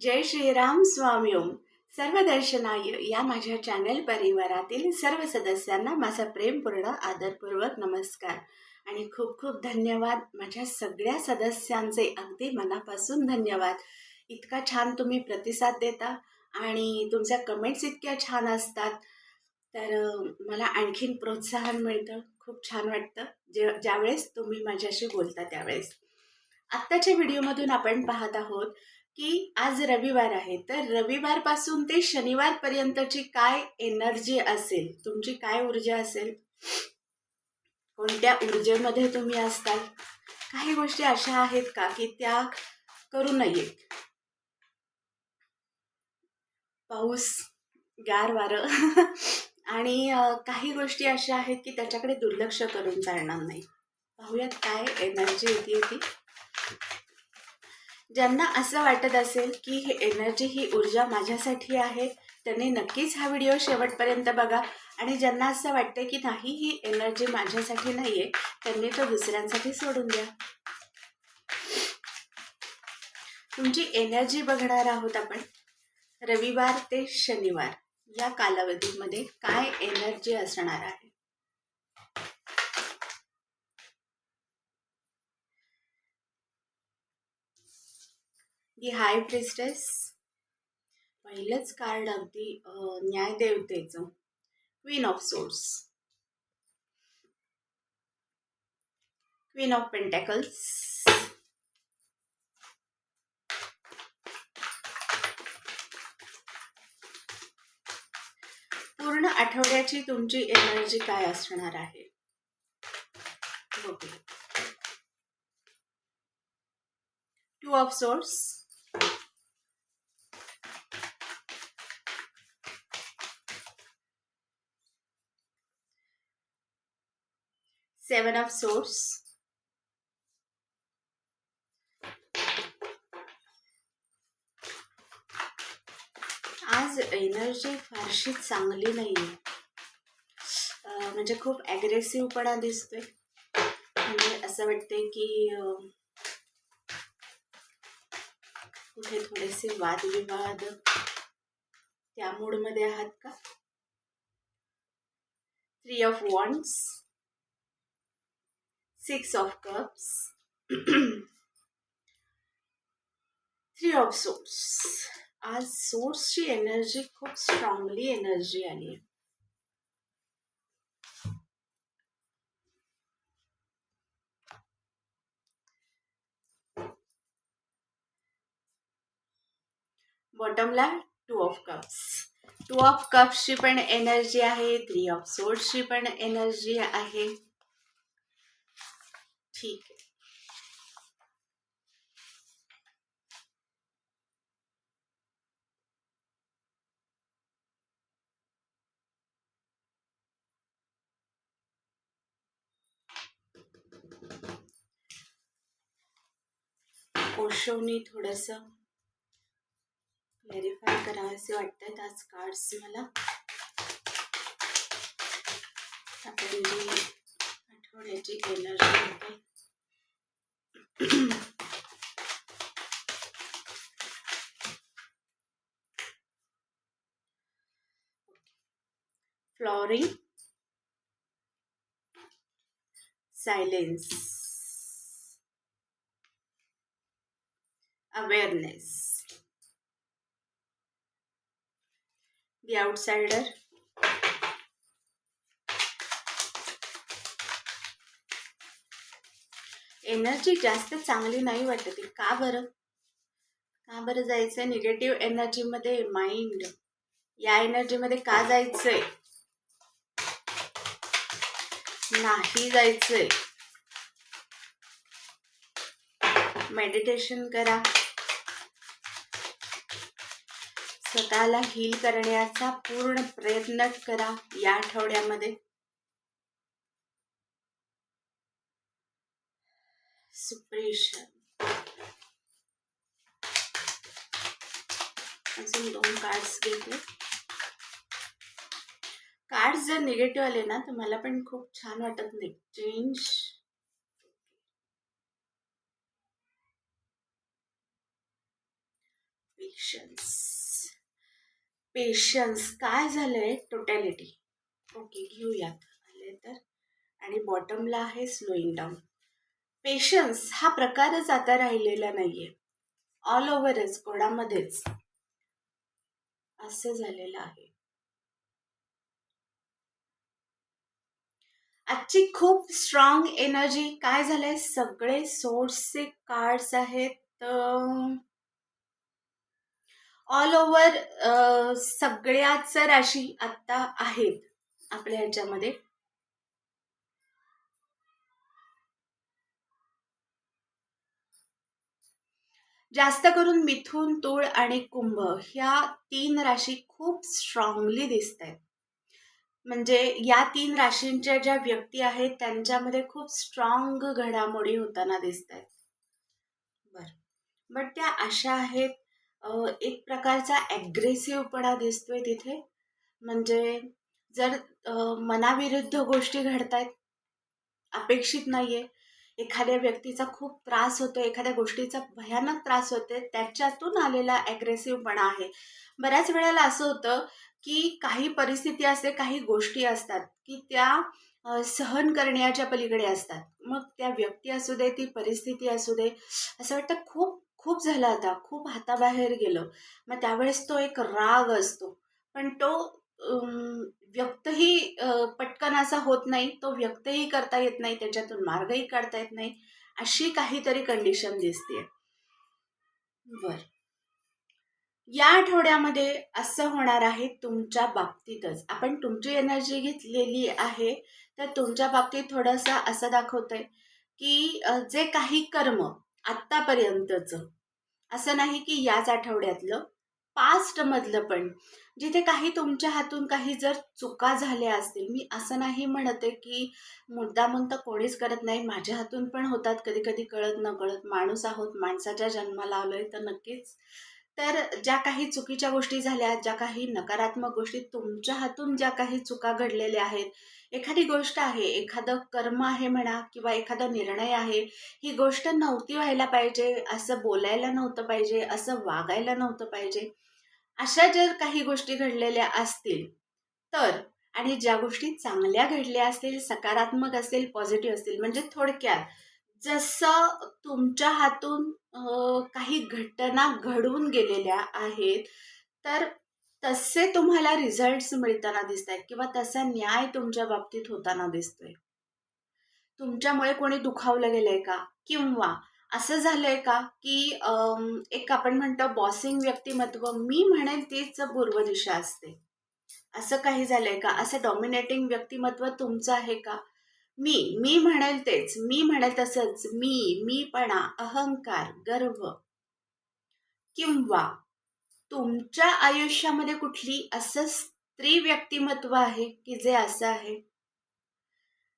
जय श्रीराम स्वामी ओम. सर्व दर्शनाय या माझ्या चॅनल परिवारातील सर्व सदस्यांना माझा प्रेमपूर्ण आदरपूर्वक नमस्कार. आणि खूप खूप धन्यवाद माझ्या सगळ्या सदस्यांचे अगदी मनापासून धन्यवाद. इतका छान तुम्ही प्रतिसाद देता आणि तुमच्या कमेंट्स इतक्या छान असतात. तर मला आणखीन प्रोत्साहन मिळतं. खूप छान वाटतं. जे ज्यावेळेस तुम्ही माझ्याशी बोलता त्यावेळेस. आत्ताच्या व्हिडिओमधून आपण पाहत आहोत की आज रविवार आहे. तर रविवारपासून ते शनिवारपर्यंतची काय एनर्जी असेल? तुमची काय ऊर्जा असेल? कोणत्या ऊर्जेमध्ये तुम्ही असताल काही गोष्टी अशा आहेत का की त्या करू नयेत? पाऊस गार वारं आणि काही गोष्टी अशा आहेत की त्याच्याकडे दुर्लक्ष करून चालणार नाही. पाहूयात काय एनर्जी येते ती. ज्यांना असं वाटत असेल की ही एनर्जी ही ऊर्जा माझ्यासाठी आहे त्यांनी नक्कीच हा व्हिडिओ शेवटपर्यंत बघा. आणि ज्यांना असं वाटतं की नाही ही एनर्जी माझ्यासाठी नाही आहे त्यांनी तो दुसऱ्यांसाठी सोडून द्या. तुमची एनर्जी बघणार आहोत आपण रविवार ते शनिवार या कालावधीमध्ये काय एनर्जी असणार आहे? की हाय प्रिस्टेस. पहिलंच कार्ड अगदी न्यायदेवतेचं queen of swords. Queen of pentacles. पूर्ण आठवड्याची तुमची एनर्जी काय असणार आहे? Two of swords. Seven of swords आज एनर्जी फारशी चांगली नाही आहे म्हणजे खूप ॲग्रेसिव्हपणा दिसतोय. म्हणजे असं वाटतंय की कुठे थोडेसे वादविवाद त्या मूडमध्ये आहात का? Three of wands six of cups three of swords आज सोर्सची एनर्जी खूप स्ट्रॉंगली एनर्जी आली बॉटमला two of cups two of कप्सची energy आहे थ्री ऑफ़ सोर्सची एनर्जी आहे. ठीक आहे ओशोनी थोडंसं क्लॅरिफाय आज cards kinetic energy. Okay flooring. Silence. Awareness. The outsider. Energy जास्त चांगली नाही वाटत का बरं? का बरं जायचंय? निगेटिव्ह एनर्जीमध्ये माइंड या एनर्जीमध्ये का जायचंय? नाही जायचंय. मेडिटेशन करा. स्वतःला हील करण्याचा पूर्ण प्रयत्न करा या आठवड्यामध्ये. सुप्रेशन अजून दोन कार्ड्स घेतले कार्ड्स जर निगेटिव्ह आले ना तर मला पण खूप छान वाटत नाही. चेंज पेशन्स पेशन्स काय झालंय? टोटॅलिटी ओके घेऊयात. आले तर. आणि बॉटमला आहे स्लोईंग डाऊन पेशन्स हा प्रकारच आता राहिलेला नाहीये. ऑल ओव्हरच कोणामध्येच. असं झालेलं आहे. आजची खूप स्ट्रॉंग एनर्जी काय झालंय? सगळे सोर्सचे कार्ड्स आहेत. ऑल ओव्हर सगळ्याच राशी आत्ता आहेत आपल्या ह्याच्यामध्ये. जास्त करून मिथून तूळ आणि कुंभ ह्या तीन राशी खूप स्ट्रॉंगली दिसत आहेत म्हणजे या तीन राशींच्या ज्या व्यक्ती आहेत त्यांच्यामध्ये खूप स्ट्रॉंग घडामोडी होताना दिसत आहेत बर. बट त्या अशा आहेत एक प्रकारचा ॲग्रेसिव्हपणा दिसतोय तिथे. म्हणजे जर मनाविरुद्ध गोष्टी घडत आहेत अपेक्षित नाही आहे एखाद्या व्यक्तीचा खूप त्रास होतो एखाद्या गोष्टीचा भयानक त्रास होते त्याच्यातून आलेला ॲग्रेसिव्हपणा आहे. बऱ्याच वेळेला असं होतं की काही परिस्थिती असते काही गोष्टी असतात की त्या सहन करण्याच्या पलीकडे असतात. मग त्या व्यक्ती असू दे ती परिस्थिती असू दे असं वाटतं खूप खूप झालं आता खूप हाताबाहेर गेलं. मग त्यावेळेस तो एक राग असतो. पण तो व्यक्तही पटकन असा होत नाही. तो व्यक्तही करता येत नाही. त्याच्यातून मार्गही काढता येत नाही. अशी काहीतरी कंडिशन दिसते बर. या आठवड्यामध्ये असं होणार आहे तुमच्या बाबतीतच. आपण तुमची एनर्जी घेतलेली आहे. तर तुमच्या बाबतीत थोडंसं असं दाखवतंय की जे काही कर्म आत्तापर्यंतचं असं नाही की याच आठवड्यातलं. पास्टमधलं पण. जिथे काही तुमच्या हातून काही जर चुका झाल्या असतील मी असं नाही म्हणते की मुद्दामून तर कोणीच करत नाही. माझ्या हातून पण होतात कधी कधी कळत न कळत माणूस आहोत माणसाच्या जन्माला आलोय तर नक्कीच. तर ज्या काही चुकीच्या गोष्टी झाल्या ज्या काही नकारात्मक गोष्टी तुमच्या हातून ज्या काही चुका घडलेल्या आहेत एखादी गोष्ट आहे एखादं कर्म आहे म्हणा किंवा एखादा निर्णय आहे ही गोष्ट नव्हती व्हायला पाहिजे असं बोलायला नव्हतं पाहिजे असं वागायला नव्हतं पाहिजे. अशा जर काही गोष्टी घडलेल्या असतील तर आणि ज्या गोष्टी चांगल्या घडल्या असतील सकारात्मक असतील पॉझिटिव्ह असतील म्हणजे थोडक्यात जसं तुमच्या हातून काही घटना घडून गेलेल्या आहेत तर तसे तुम्हाला रिझल्ट्स मिळताना दिसत आहेत किंवा तसा न्याय तुमच्या बाबतीत होताना दिसतोय. तुमच्यामुळे कोणी दुखावलं गेलंय का? किंवा असं झालंय का की एक आपण म्हणतो बॉसिंग व्यक्तिमत्व मी म्हणेन तीच पूर्व दिशा असते. असं काही झालंय का? असं डॉमिनेटिंग व्यक्तिमत्व तुमचं आहे का? मी मी म्हणेल तेच मी म्हणेल तसंच मी मीपणा अहंकार गर्व किंवा तुमच्या आयुष्यामध्ये कुठली असं स्त्री व्यक्तिमत्व आहे की जे असं आहे?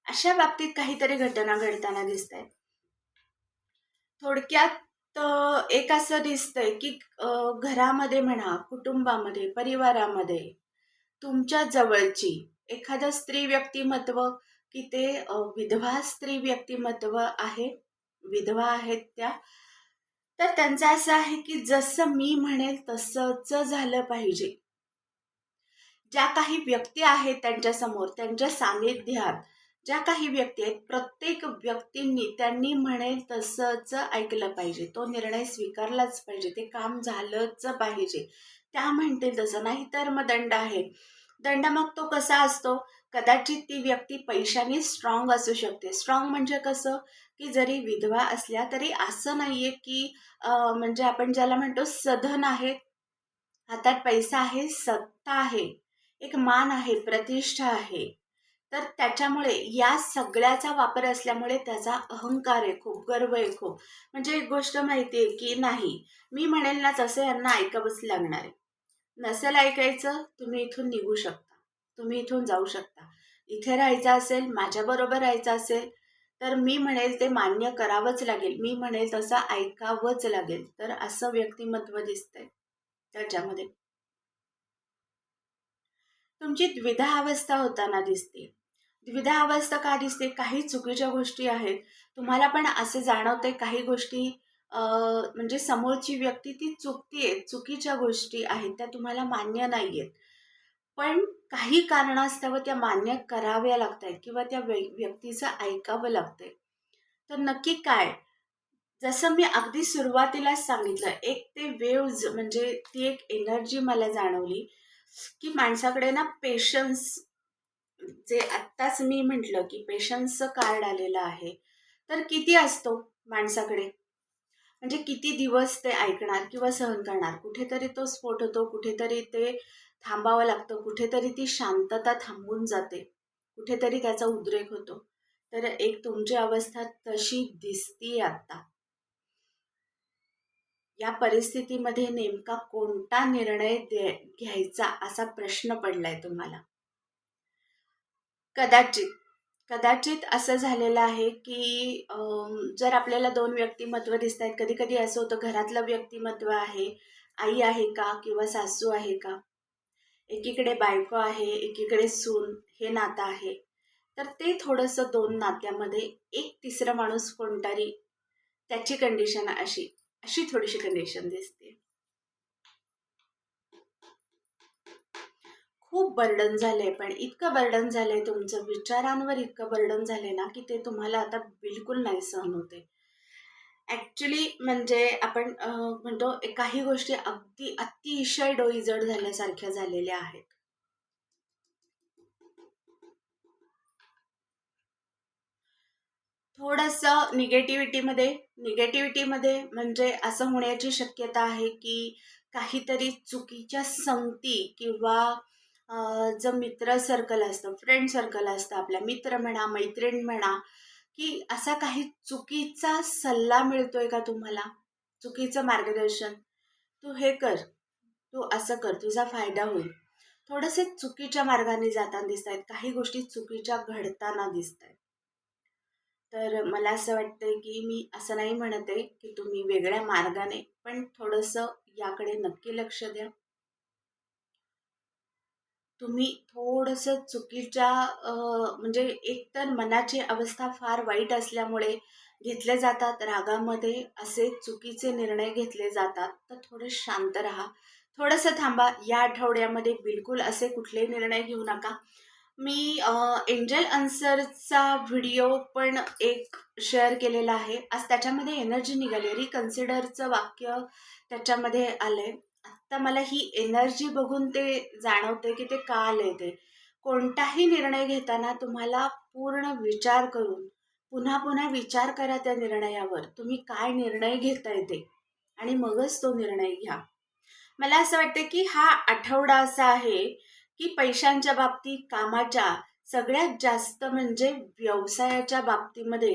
अशा बाबतीत काहीतरी घटना घडताना दिसत आहेत थोडक्यात एक असं दिसतंय की घरामध्ये म्हणा कुटुंबामध्ये परिवारामध्ये तुमच्या जवळची एखादं स्त्री व्यक्तिमत्व की ते विधवा स्त्री व्यक्तिमत्व आहे विधवा आहेत त्या तर त्यांचं असं आहे की जसं मी म्हणेल तसंच झालं पाहिजे. ज्या काही व्यक्ती आहेत त्यांच्यासमोर त्यांच्या सानिध्यात ज्या काही व्यक्ती आहेत प्रत्येक व्यक्तींनी त्यांनी म्हणेल तसंच ऐकलं पाहिजे. तो निर्णय स्वीकारलाच पाहिजे. ते काम झालंच पाहिजे. त्या म्हणतील तसं. नाही तर मग दंड आहे. दंड मग तो कसा असतो? कदाचित ती व्यक्ती पैशाने स्ट्रॉंग असू शकते. स्ट्रॉंग म्हणजे कसं? की जरी विधवा असल्या तरी असं नाहीये की म्हणजे आपण ज्याला म्हणतो सधन आहे हातात पैसा आहे सत्ता आहे. एक मान आहे प्रतिष्ठा आहे. तर त्याच्यामुळे या सगळ्याचा वापर असल्यामुळे त्याचा अहंकार आहे खूप गर्व आहे खूप. म्हणजे एक गोष्ट माहिती आहे की नाही मी म्हणेल ना तसं यांना ऐकावंच लागणार आहे. नसेल ऐकायचं तुम्ही इथून निघू शकता. तुम्ही इथून जाऊ शकता. इथे राहायचं असेल माझ्याबरोबर राहायचं असेल तर मी म्हणेल ते मान्य करावंच लागेल. मी म्हणेल तसं ऐकावंच लागेल. तर असं व्यक्तिमत्व दिसतंय त्याच्यामध्ये. तुमची द्विधा अवस्था होताना दिसते द्विधा अवस्था का दिसते? काही चुकीच्या गोष्टी आहेत. तुम्हाला पण असे जाणवते काही गोष्टी म्हणजे समोरची व्यक्ती ती चुकतीये चुकीच्या गोष्टी आहेत त्या तुम्हाला मान्य नाही आहेत पण काही कारणास्तव त्या मान्य कराव्या लागत आहेत किंवा त्या व्य व्यक्तीचं ऐकावं लागतंय. तर नक्की काय? जसं मी अगदी सुरुवातीलाच सांगितलं एक ते वेव्ज म्हणजे ती एक एनर्जी मला जाणवली की माणसाकडे ना पेशन्स जे आत्ताच मी म्हटलं की पेशन्सचं कार्ड आलेलं आहे तर किती असतो माणसाकडे? म्हणजे किती दिवस ते ऐकणार किंवा सहन करणार? कुठेतरी तो स्फोट होतो कुठेतरी ते थांबावं लागतं कुठेतरी ती शांतता थांबून जाते कुठेतरी त्याचा उद्रेक होतो. तर एक तुमची अवस्था तशी दिसतीये आत्ता या परिस्थितीमध्ये नेमका कोणता निर्णय दे घ्यायचा असा प्रश्न पडलाय तुम्हाला? कदाचित कदाचित असं झालेलं आहे की जर आपल्याला दोन व्यक्तिमत्व दिसत आहेत कधी कधी असं होतं घरातलं व्यक्तिमत्व आहे आई आहे का किंवा सासू आहे का? एकीकडे बायको आहे एकीकडे सून हे नातं आहे. तर ते थोडंसं दोन नात्यामध्ये एक तिसरा माणूस कोणतरी त्याची कंडिशन अशी अशी थोडीशी कंडिशन दिसते. खूप बर्डन झालंय पण इतकं बर्डन झालंय तुमचं विचारांवर इतकं बर्डन झालंय ना की ते तुम्हाला आता बिलकुल नाही सहन होते. ॲक्च्युली म्हणजे आपण म्हणतो काही गोष्टी अगदी अतिशय डोईजड झाल्यासारख्या झालेल्या आहेत. थोडंसं निगेटिव्हिटीमध्ये निगेटिव्हिटीमध्ये म्हणजे असं होण्याची शक्यता आहे की काहीतरी चुकीच्या संगती किंवा जो मित्र सर्कल असतं फ्रेंड सर्कल असतं आपल्या मित्र म्हणा मैत्रीण म्हणा की असा काही चुकीचा सल्ला मिळतोय का तुम्हाला? चुकीचं मार्गदर्शन? तू हे कर. तू असं कर. तुझा फायदा होईल. थोडेसे चुकीच्या मार्गाने जाताना दिसत आहेत काही गोष्टी चुकीच्या घडताना दिसत आहेत तर मला असं वाटतंय की मी असं नाही म्हणत आहे की तुम्ही वेगळ्या मार्गाने पण थोडंसं याकडे नक्की लक्ष द्या. तुम्ही थोडंसं चुकीच्या म्हणजे एकतर मनाची अवस्था फार वाईट असल्यामुळे घेतले जातात रागामध्ये असे चुकीचे निर्णय घेतले जातात तर थोडे शांत राहा. थोडंसं थांबा या आठवड्यामध्ये बिलकुल असे कुठले निर्णय घेऊ नका. मी एंजल अन्सरचा व्हिडिओ पण एक शेअर केलेला आहे. आज त्याच्यामध्ये एनर्जी निघाली. रिकन्सिडरचं वाक्य त्याच्यामध्ये आलं आहे आत्ता मला ही एनर्जी बघून ते जाणवते की ते का आलं ते. कोणताही निर्णय घेताना तुम्हाला पूर्ण विचार करून पुन्हा पुन्हा विचार करा त्या निर्णयावर. तुम्ही काय निर्णय घेताय ते? आणि मगच तो निर्णय घ्या. मला असं वाटतं की हा आठवडा असा आहे की पैशांच्या बाबतीत कामाच्या सगळ्यात जास्त म्हणजे व्यवसायाच्या बाबतीमध्ये.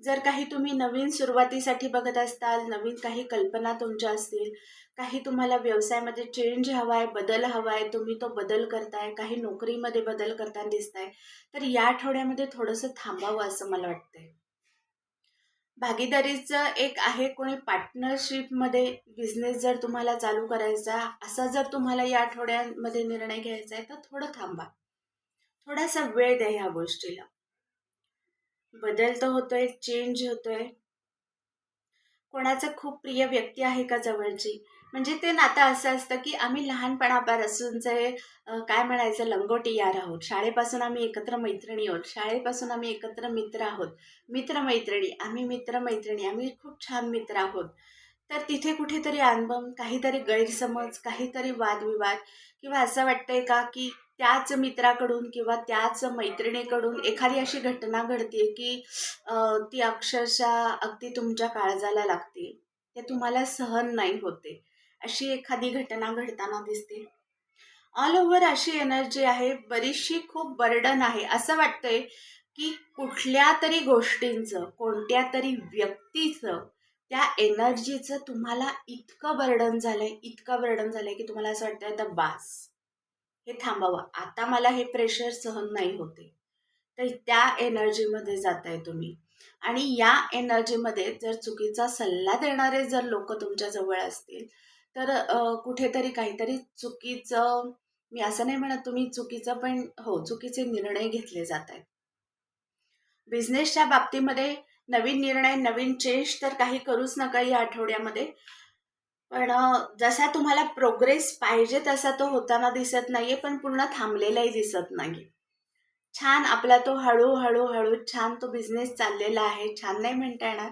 जर काही तुम्ही नवीन सुरुवातीसाठी बघत असताल नवीन काही कल्पना तुमच्या असतील काही तुम्हाला व्यवसायामध्ये चेंज हवा आहे बदल हवा आहे तुम्ही तो बदल करताय काही नोकरीमध्ये बदल करताना दिसताय तर या आठवड्यामध्ये थोडंसं थांबावं असं मला वाटतंय. भागीदारीचं एक आहे कोणी पार्टनरशिपमध्ये बिझनेस जर तुम्हाला चालू करायचा असा जर तुम्हाला या आठवड्यामध्ये निर्णय घ्यायचा आहे तर थोडं थांबा. थोडासा वेळ द्या ह्या गोष्टीला. बदल तर होतोय चेंज होतोय. कोणाचं खूप प्रिय व्यक्ती आहे का जवळची? म्हणजे ते नातं असं असतं की आम्ही लहानपणापासूनचे काय म्हणायचं लंगोटी यार आहोत. शाळेपासून आम्ही एकत्र मैत्रिणी आहोत. शाळेपासून आम्ही एकत्र मित्र आहोत. मित्रमैत्रिणी. आम्ही मित्रमैत्रिणी. आम्ही खूप छान मित्र आहोत. तर तिथे कुठेतरी अनुभव काहीतरी गैरसमज काहीतरी वादविवाद किंवा असं वाटतंय का की त्याच मित्राकडून किंवा त्याच मैत्रिणीकडून एखादी अशी घटना घडते की ती अक्षरशः अगदी तुमच्या काळजाला लागते. ते तुम्हाला सहन नाही होते. अशी एखादी घटना घडताना दिसते. ऑल ओव्हर अशी एनर्जी आहे बरीचशी खूप बर्डन आहे. असं वाटतंय की कुठल्या तरी गोष्टींचं कोणत्या तरी व्यक्तीचं त्या एनर्जीचं तुम्हाला इतकं बर्डन झालंय इतकं बर्डन झालंय की तुम्हाला असं वाटतंय आता बास. हे थांबावं. आता मला हे प्रेशर सहन नाही होते. तर त्या एनर्जीमध्ये जाताय तुम्ही. आणि या एनर्जीमध्ये जर चुकीचा सल्ला देणारे जर लोक तुमच्या जवळ असतील तर कुठेतरी काहीतरी चुकीचं मी असं नाही म्हणत तुम्ही चुकीचं पण हो चुकीचे निर्णय घेतले जात आहेत. बिझनेसच्या बाबतीमध्ये नवीन निर्णय नवीन चेंज तर काही करूच नका या आठवड्यामध्ये. पण जसा तुम्हाला प्रोग्रेस पाहिजे तसा तो होताना दिसत नाहीये पण पूर्ण थांबलेलाही दिसत नाही छान आपला तो हळूहळू हळू छान तो बिझनेस चाललेला आहे. छान नाही म्हणता येणार.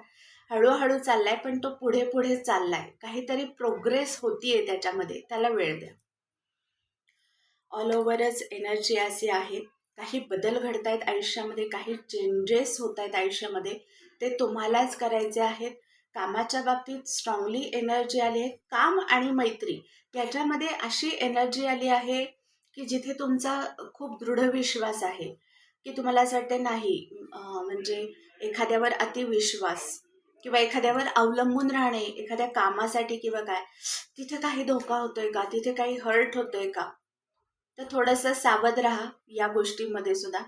हळूहळू चाललाय पण तो पुढे पुढे चाललाय. काहीतरी प्रोग्रेस होतीये त्याच्यामध्ये. त्याला वेळ द्या. ऑल ओव्हरच एनर्जी असे आहे. काही बदल घडत आहेत आयुष्यामध्ये काही चेंजेस होत आहेत आयुष्यामध्ये. ते तुम्हालाच करायचे आहेत. कामाच्या बाबतीत स्ट्रॉंगली एनर्जी आली आहे. काम आणि मैत्री. याच्यामध्ये अशी एनर्जी आली आहे की जिथे तुमचा खूप दृढ विश्वास आहे. की तुम्हाला असं वाटते नाही म्हणजे एखाद्यावर अतिविश्वास किंवा एखाद्यावर अवलंबून राहणे एखाद्या कामासाठी किंवा काय तिथे काही धोका होतोय का? तिथे काही हर्ट होतोय का? तर थोडंसं सावध राहा या गोष्टीमध्ये सुद्धा.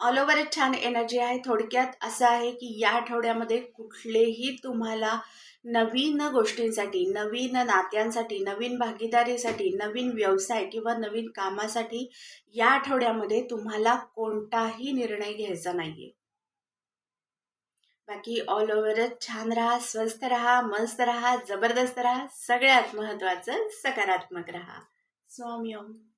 ऑल ओव्हर छान एनर्जी आहे. थोडक्यात असं आहे की या आठवड्यामध्ये कुठलेही तुम्हाला नवीन गोष्टींसाठी नवीन नात्यांसाठी नवीन भागीदारीसाठी नवीन व्यवसाय किंवा नवीन कामासाठी या आठवड्यामध्ये तुम्हाला कोणताही निर्णय घ्यायचा नाही आहे बाकी ऑल ओव्हरच छान राहा स्वस्थ राहा मस्त राहा जबरदस्त राहा सगळ्यात महत्त्वाचं सकारात्मक राहा. स्वामी ओम.